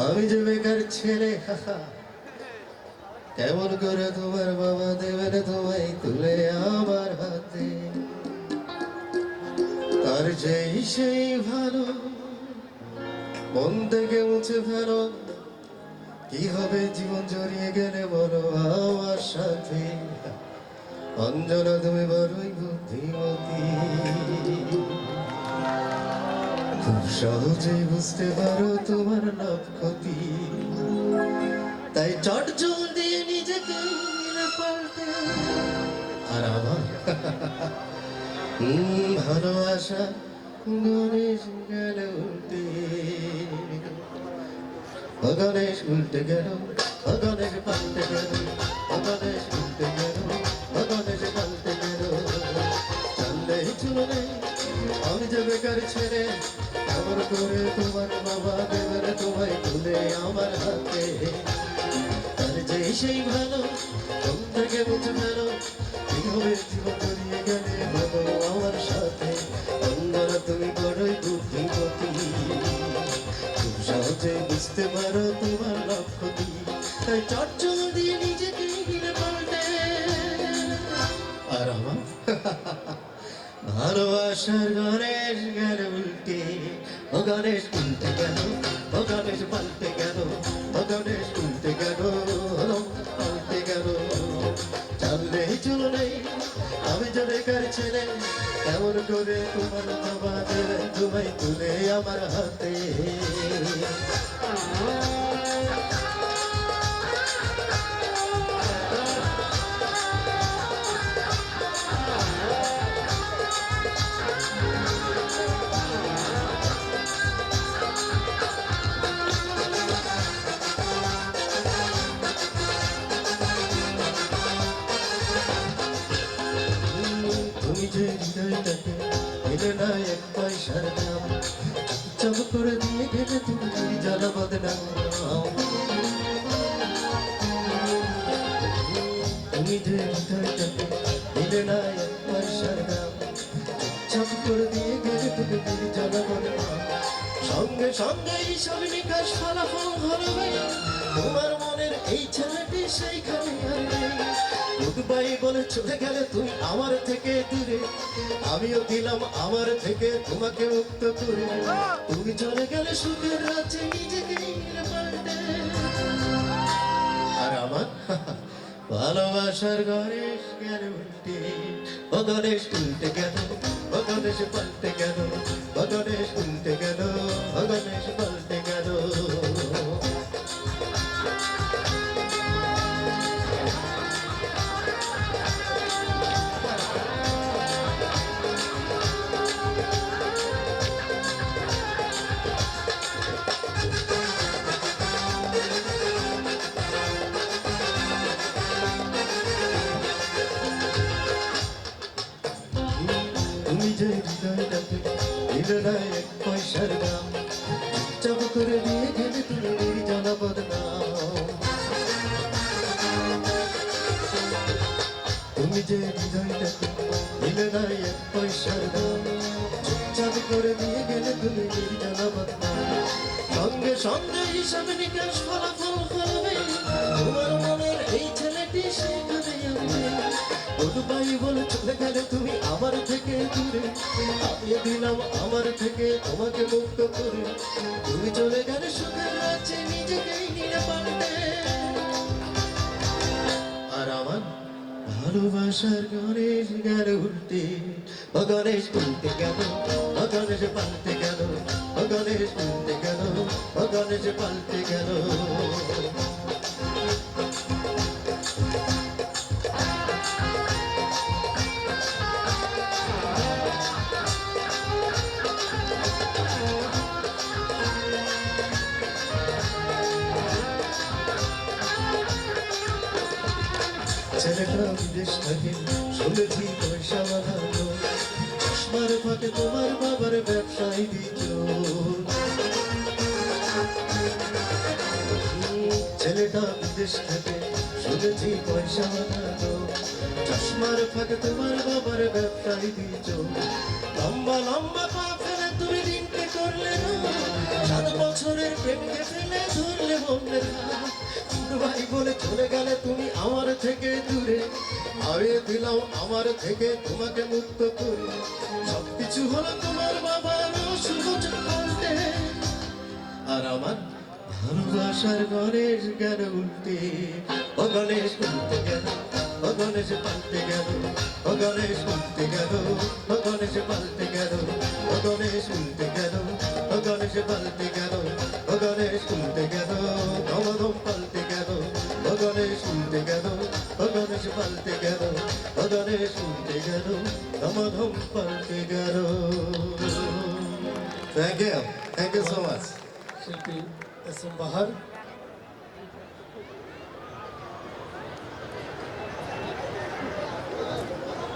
আমি যে বেকার ছেলে কেমন করে তোমার বাবা দেবে না তোমায় তুলে আমার হাতে? তার যেই সেই ভালো, মন থেকে মুছে ফেলো। কি হবে জীবন জড়িয়ে গেলে বলো আমার সাথে? অঞ্জনা, তুমি বড়ই বুদ্ধিমতী। খুব সহজেই বুঝতে পারো তোমার লাভ ক্ষতি তাই চট জল দিয়ে নিজেকে পাল্টে। আর আমার? ভালোবাসা গণেশ গেল উল্টে গণেশ উল্টে গেল গণেশ পাল্টে গেল গণেশ উল্টে গেল। আমি যে বেকার ছেড়ে, কেমন করে তোমার বাবা দেবেন তোমায় তুলে আমার হাতে? তার যে সেই ভালো মন থেকে মুছে ফেলো কীভাবে জীবন করিয়ে গেলে বলো আমার সাথে? অন্ধরা তুমি বড়ই বুদ্ধিমতী। খুব সহজে বুঝতে পারো তোমার লক্ষ্য কি? তাই চটচল ভালোবাসার গণেশ গেল উল্টে। ও গণেশ উল্টে গেল, ও গণেশ পাল্টে গেল, ও গণেশ উল্টে গেল পাল্টে গেল। চললে চললে আমি যে বেকার ছেলে এমন করে তোমার বাবা দেবে তোমায় তুলে আমার হাতে? এলে না এক পয়সার দাম চুপ করে দিয়ে গেলে তুমি তুমি যে হৃদয়টাকে এলে তোমার মনের এই ছেলেটি সেইখানে চলে গেলে তুই আমার থেকে দূরে। আমিও দিলাম আমার থেকে তোমাকে মুক্ত করে তুমি চলে গেলে সুখের রাজ্যে নিজেকে আর আমার ভালোবাসার গণেশ গেল উল্টে ও গণেশ, উল্টে গেল ও গণেশ, পাল্টে গেল ও গণেশ তুমি যে হৃদয়টাকে দিলে না এক পয়সার দাম চুপচাপ করে দিয়ে গেলে তুমি নির্জনা বদনাম তুমি যে হৃদয়টাকে দিলে না এক পয়সার দাম চুপচাপ করে দিয়ে গেলে তুমি সঙ্গে সঙ্গে এই ছেলেটি সেখানে বধুবাই বলে চলে গেলে তুমি আমার থেকে দূরে। আমি দিলাম আমার থেকে, তোমাকে মুক্ত করে। তুমি চলে গেলে সুখের রাজ্যে নিজেকেই নিয়ে পাল্টে। আর আমার ভালোবাসার গণেশ গেল উল্টে ও গণেশ উল্টে গেল ও গণেশ পাল্টে গেল ও গণেশ উল্টে গেল ও গণেশ পাল্টে গেল। ছেলেটা বিদেশ শুনেছি পয়সা বাঁধানো। চশমার তোমার বাবার ব্যবসায় দিত ছেলেটা বিদেশ থাকে শুনেছি পয়সা বাঁধানো। চশমার ফাঁকে তোমার বাবার ব্যবসায় দিত লম্বা লম্বা পা ফেলে তুমি দিনকে করলে না। সাত বছরের প্রেমকে ধরলে মনের ভাই বলে চলে গেলে তুমি আমার থেকে দূরে। আমি দিলাম আমার থেকে তোমাকে মুক্ত করে। সবকিছু হলো তোমার বাবার আর আমার ভালোবাসার গণেশ গেল উল্টে ও গণেশ উল্টে গেল ও গণেশ পাল্টে গেল ও গণেশ উল্টে গেল ও গণেশ পাল্টে গেল ও গণেশ উল্টে গেল ও গণেশ পাল্টে গেল ও গণেশ উল্টে গেল উল্টে গেল ধমধম পাল্টে গেল। Thank you thank you so much শিল্পী এস এম বাহার